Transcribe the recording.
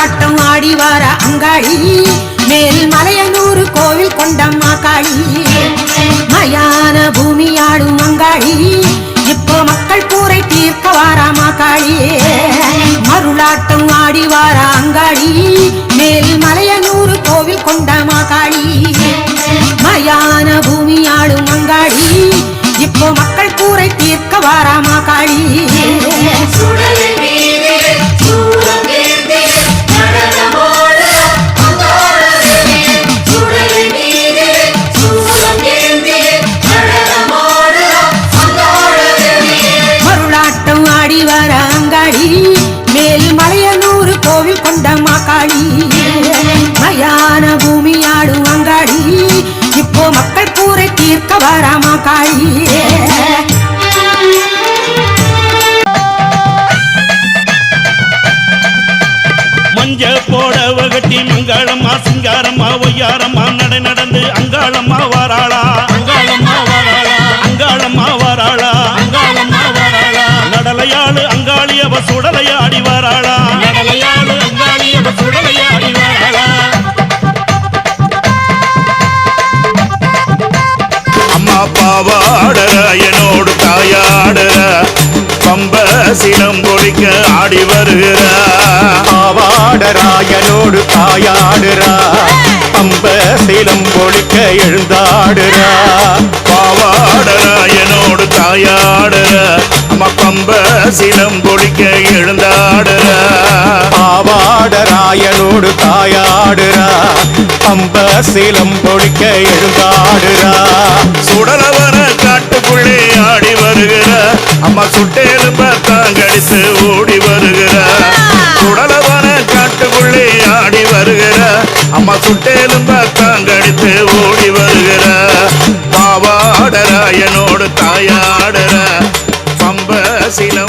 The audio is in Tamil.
ஆட்டம் ஆடி வர அங்காளி. மேல் மலையனூர் கோவில் கொண்டம்மா காளி மயான பூமி ஆடும் அங்காளி. இப்போ மக்கள் கூரை தீர்க்க வாராமா காளி மருளாட்டம் ஆடி வார அங்காளி. மேல் மலையனூர் கோவில் கொண்டமா மஞ்ச போடவ கட்டி மங்களம்மா சிங்காரம்மா ஒய்யாரம்மா நடை நடந்து அங்காளம்மா வாராளா. அங்காளம்மா வாராளா, அங்காளம்மா வாராளா. அங்காளம்மா வாராளா. நடலையாளு அங்காளி அவ சுடலையாடி வாராளா. அம்மா பாவாடற என்னோடு தாயாடற பம்ப சினம் பொழிக்க ஆடி வருகிற. ஆவாடராயனோடு தாயாடுறா பம்ப சீலம் பொழிக்க எழுந்தாடுறா. பாவாடற என்னோடு தாயாடற அம்மா பம்ப சினம் பொழிக்க எழுந்தாடுற. ஆவாடராயனோடு தாயாடுறா அம்ப சீலம் பொழிக்க எழுந்தாடுறா. சுடலவர காட்டுக்குள்ளே ஆடி வருகிற. அம்மா சுட்டேலும்ப தாங்கடித்து ஓடி வருகிற. சுடலவர காட்டுக்குள்ளே ஆடி வருகிற. அம்மா சுட்டேலும்ப தாங்கடித்து ஓடி வருகிற. பாவாடரா என்னோடு பம்ப சிலம் சீலம்